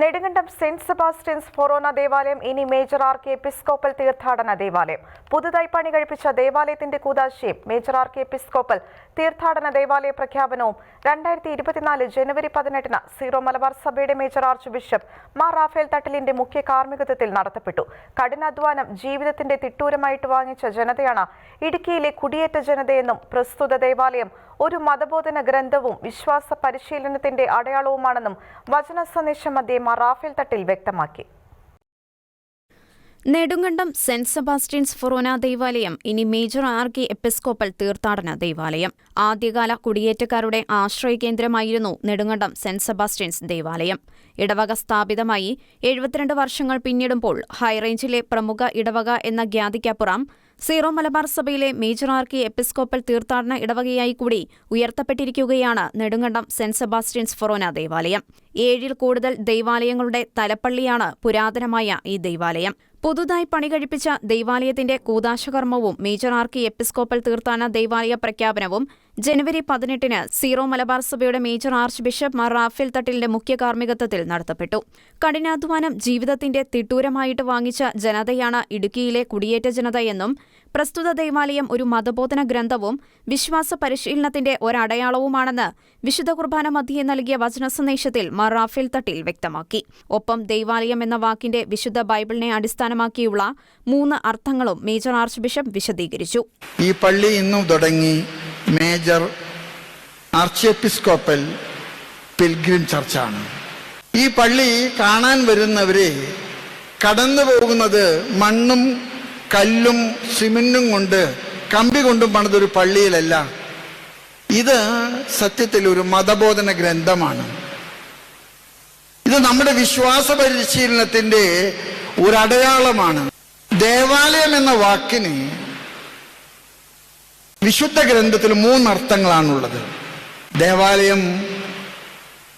Nedumkandam saint Sebastian's ഫൊറോന ദേവാലയം ഇനി major R K episcopal തീർത്ഥാടന ദേവാലയം. പുതുതായി പണി കഴിപ്പിച്ച ദേവാലയത്തിന്റെ കൂതാശയും മേജർ ആർ കെ എപ്പിസ്കോപ്പൽ തീർത്ഥാടന ദേവാലയ പ്രഖ്യാപനവും രണ്ടായിരത്തി ഇരുപത്തിനാല് ജനുവരി പതിനെട്ടിന് സീറോ മലബാർ സഭയുടെ major archbishop Mar Raphael തട്ടിലിന്റെ മുഖ്യ കാർമ്മികത്വത്തിൽ നടത്തപ്പെട്ടു. കഠിനാധ്വാനം ജീവിതത്തിന്റെ തിട്ടൂരമായിട്ട് വാങ്ങിച്ച ജനതയാണ് ഇടുക്കിയിലെ കുടിയേറ്റ ജനതയെന്നും പ്രസ്തുത ദേവാലയം ഒരു മതബോധന ഗ്രന്ഥവും വിശ്വാസ പരിശീലനത്തിന്റെ അടയാളവുമാണെന്നും വചന സന്ദേശം അദ്ദേഹം റാഫേൽ തട്ടിൽ വ്യക്തമാക്കി. നെടുങ്കണ്ടം സെന്റ് സെബാസ്റ്റ്യൻസ് ഫൊറോന ദേവാലയം ഇനി മേജർ ആർക്കി എപ്പിസ്കോപ്പൽ തീർത്ഥാടന ദേവാലയം. ആദ്യകാല കുടിയേറ്റക്കാരുടെ ആശ്രയ കേന്ദ്രമായിരുന്നു നെടുങ്കണ്ടം സെന്റ് സെബാസ്റ്റ്യൻസ് ദേവാലയം. ഇടവക സ്ഥാപിതമായി എഴുപത്തിരണ്ട് വർഷങ്ങൾ പിന്നിടുമ്പോൾ ഹൈറേഞ്ചിലെ പ്രമുഖ ഇടവക എന്ന ഖ്യാതിക്കപ്പുറം സീറോ മലബാർ സഭയിലെ മേജർ ആർക്കി എപ്പിസ്കോപ്പൽ തീർത്ഥാടന ഇടവകയായി കൂടി ഉയർത്തപ്പെട്ടിരിക്കുകയാണ് നെടുങ്കണ്ടം സെന്റ് സെബാസ്റ്റ്യൻസ് ഫൊറോന ദേവാലയം. ഏഴിൽ കൂടുതൽ ദൈവാലയങ്ങളുടെ തലപ്പള്ളിയാണ് പുരാതനമായ ഈ ദൈവാലയം. പുതുതായി പണി കഴിപ്പിച്ച ദൈവാലയത്തിന്റെ കൂതാശകർമ്മവും മേജർ ആർക്കി എപ്പിസ്കോപ്പൽ തീർത്ഥാടന ദൈവാലയ പ്രഖ്യാപനവും ജനുവരി പതിനെട്ടിന് സീറോ മലബാർ സഭയുടെ major archbishop Mar Raphael തട്ടിലിന്റെ മുഖ്യ കാർമ്മികത്വത്തിൽ നടത്തപ്പെട്ടു. കഠിനാധ്വാനം ജീവിതത്തിന്റെ തിട്ടൂരമായിട്ട് വാങ്ങിച്ച ജനതയാണ് ഇടുക്കിയിലെ കുടിയേറ്റ ജനതയെന്നും പ്രസ്തുത ദൈവാലയം ഒരു മതബോധന ഗ്രന്ഥവും വിശ്വാസ പരിശീലനത്തിന്റെ ഒരടയാളവുമാണെന്ന് വിശുദ്ധ കുർബാന മധ്യേ നൽകിയ വചന സന്ദേശത്തിൽ മാർ റാഫേൽ തട്ടിൽ വ്യക്തമാക്കി. ഒപ്പം ദൈവാലയം എന്ന വാക്കിന്റെ വിശുദ്ധ ബൈബിളിനെ അടിസ്ഥാനമാക്കിയുള്ള മൂന്ന് അർത്ഥങ്ങളും മേജർ ആർച്ച് ബിഷപ്പ് വിശദീകരിച്ചു. ഈ പള്ളി ഇന്നും തുടങ്ങി. മേജർ ആർച്ച് എപ്പിസ്കോപ്പൽ പിൽഗ്രിം ചർച്ചാണ്. ഈ പള്ളി കാണാൻ വരുന്നവരെ കടന്നു പോകുന്നത് മണ്ണും കല്ലും സിമെന്റും കൊണ്ട് കമ്പി കൊണ്ടും പണിതൊരു പള്ളിയിലല്ല. ഇത് സത്യത്തിൽ ഒരു മതബോധന ഗ്രന്ഥമാണ്. ഇത് നമ്മുടെ വിശ്വാസ പരിശീലനത്തിന്റെ ഒരു അടയാളമാണ്. ദേവാലയം എന്ന വാക്കിന് വിശുദ്ധ ഗ്രന്ഥത്തിൽ മൂന്നർത്ഥങ്ങളാണുള്ളത്. ദേവാലയം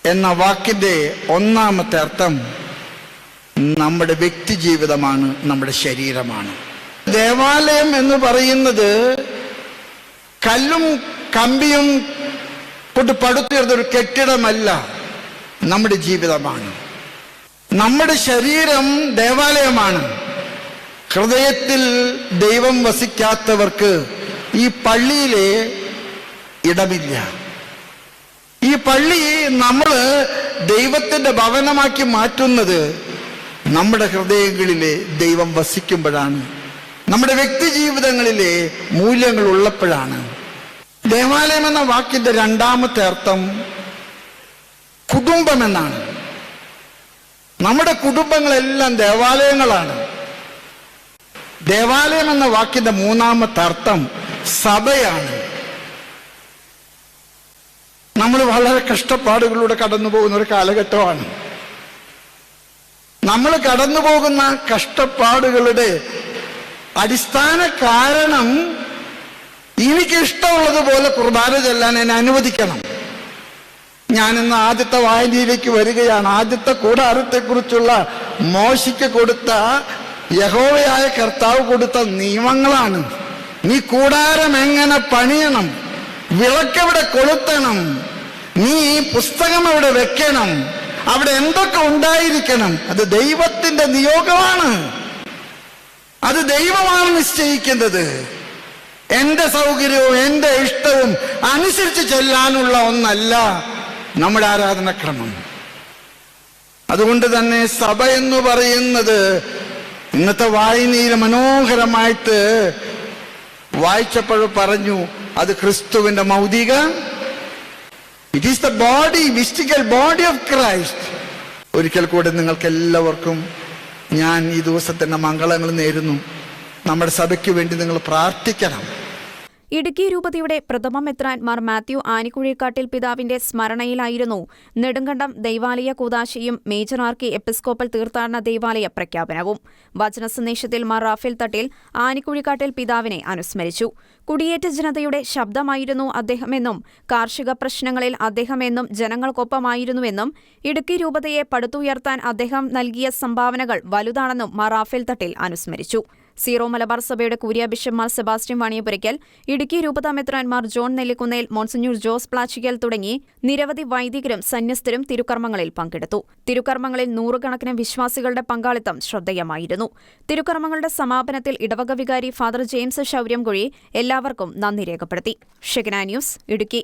എന്ന വാക്കിന്റെ ഒന്നാമത്തെ അർത്ഥം നമ്മുടെ വ്യക്തി ജീവിതമാണ് നമ്മുടെ ശരീരമാണ്. ദേവാലയം എന്ന് പറയുന്നത് കല്ലും കമ്പിയും കൊണ്ട് പടുത്തുയർന്നൊരു കെട്ടിടമല്ല നമ്മുടെ ജീവിതമാണ്. നമ്മുടെ ശരീരം ദേവാലയമാണ്. ഹൃദയത്തിൽ ദൈവം വസിക്കാത്തവർക്ക് ഈ പള്ളിയിൽ ഇടമില്ല. ഈ പള്ളി നമ്മൾ ദൈവത്തിന്റെ ഭവനമാക്കി മാറ്റുന്നത് നമ്മുടെ ഹൃദയങ്ങളിലെ ദൈവം വസിക്കുമ്പോഴാണ്. നമ്മുടെ വ്യക്തി ജീവിതങ്ങളിലെ മൂല്യങ്ങൾ ഉള്ളപ്പോഴാണ്. ദേവാലയം എന്ന വാക്കിന്റെ രണ്ടാമത്തെ അർത്ഥം കുടുംബം എന്നാണ് നമ്മുടെ കുടുംബങ്ങളെല്ലാം ദേവാലയങ്ങളാണ്. ദേവാലയം എന്ന വാക്കിന്റെ മൂന്നാമത്തെ അർത്ഥം സഭയാണ്. നമ്മൾ വളരെ കഷ്ടപ്പാടുകളിലൂടെ കടന്നു പോകുന്ന ഒരു കാലഘട്ടമാണ്. നമ്മൾ കടന്നു പോകുന്ന കഷ്ടപ്പാടുകളുടെ അടിസ്ഥാന കാരണം എനിക്ക് ഇഷ്ടമുള്ളതുപോലെ കുർബാന ചെല്ലാൻ എന്നെ അനുവദിക്കണം. ഞാൻ ഇന്ന് ആദ്യത്തെ വായനയിലേക്ക് വരികയാണ്. ആദ്യത്തെ കൂടാരത്തെക്കുറിച്ചുള്ള മോശിക്ക് കൊടുത്ത യഹോവയായ കർത്താവ് കൊടുത്ത നിയമങ്ങളാണ്. നീ കൂടാരം എങ്ങനെ പണിയണം? വിളക്കെവിടെ കൊളുത്തണം? നീ പുസ്തകം എവിടെ വെക്കണം? അവിടെ എന്തൊക്കെ ഉണ്ടായിരിക്കണം? അത് ദൈവത്തിന്റെ നിയോഗമാണ്. അത് ദൈവമാണ് നിശ്ചയിക്കുന്നത്. എന്റെ സൗകര്യവും എന്റെ ഇഷ്ടവും അനുസരിച്ച് ചെല്ലാനുള്ള ഒന്നല്ല നമ്മുടെ ആരാധനക്രമം. അതുകൊണ്ട് തന്നെ സഭ എന്ന് പറയുന്നത് ഇന്നത്തെ വായനയിൽ മനോഹരമായിട്ട് വായിച്ചപ്പോൾ പറഞ്ഞു അത് ക്രിസ്തുവിന്റെ മൗതിക? It is the body mystical body of Christ ഒരിക്കൽ കൂടെ നിങ്ങൾക്ക് എല്ലാവർക്കും ഞാൻ ഈ ദിവസത്തിന്റെ മംഗളങ്ങൾ നേരുന്നു. നമ്മുടെ സഭയ്ക്ക് വേണ്ടി നിങ്ങൾ പ്രാർത്ഥിക്കണം. ഇടുക്കി രൂപതയുടെ പ്രഥമ മെത്രാൻമാർ മാത്യു ആനിക്കുഴിക്കാട്ടിൽ പിതാവിന്റെ സ്മരണയിലായിരുന്നു. നെടുങ്കണ്ടം ദൈവാലയ കൂതാശയും മേജർ ആർക്കി എപ്പിസ്കോപ്പൽ തീർത്ഥാടന ദൈവാലയ പ്രഖ്യാപനവും. വചന സന്ദേശത്തിൽ മാർ റാഫേൽ തട്ടിൽ ആനിക്കുഴിക്കാട്ടിൽ പിതാവിനെ അനുസ്മരിച്ചു. കുടിയേറ്റ ജനതയുടെ ശബ്ദമായിരുന്നു അദ്ദേഹമെന്നും കാർഷിക പ്രശ്നങ്ങളിൽ അദ്ദേഹമെന്നും ജനങ്ങൾക്കൊപ്പമായിരുന്നുവെന്നും ഇടുക്കി രൂപതയെ പടുത്തുയർത്താൻ അദ്ദേഹം നൽകിയ സംഭാവനകൾ വലുതാണെന്നും മാർ റാഫേൽ തട്ടിൽ അനുസ്മരിച്ചു. സീറോ മലബാർ സഭയുടെ കൂരിയ ബിഷപ്പ്മാർ സെബാസ്റ്റ്യൻ വാണിയപുരയ്ക്കൽ ഇടുക്കി രൂപതാ മെത്രാൻമാർ ജോൺ നെല്ലിക്കുന്നേൽ മോൺസന്യൂർ ജോസ് പ്ലാച്ചിക്കൽ തുടങ്ങി നിരവധി വൈദികരും സന്യസ്തരും തിരുക്കർമ്മങ്ങളിൽ പങ്കെടുത്തു. തിരുക്കർമ്മങ്ങളിൽ നൂറുകണക്കിന് വിശ്വാസികളുടെ പങ്കാളിത്തം ശ്രദ്ധേയമായിരുന്നു. തിരുക്കർമ്മങ്ങളുടെ സമാപനത്തിൽ ഇടവക വികാരി ഫാദർ ജെയിംസ് ശൗര്യംകുഴി എല്ലാവർക്കും നന്ദി രേഖപ്പെടുത്തി. ഷെഗ്ന ന്യൂസ് ഇടുക്കി.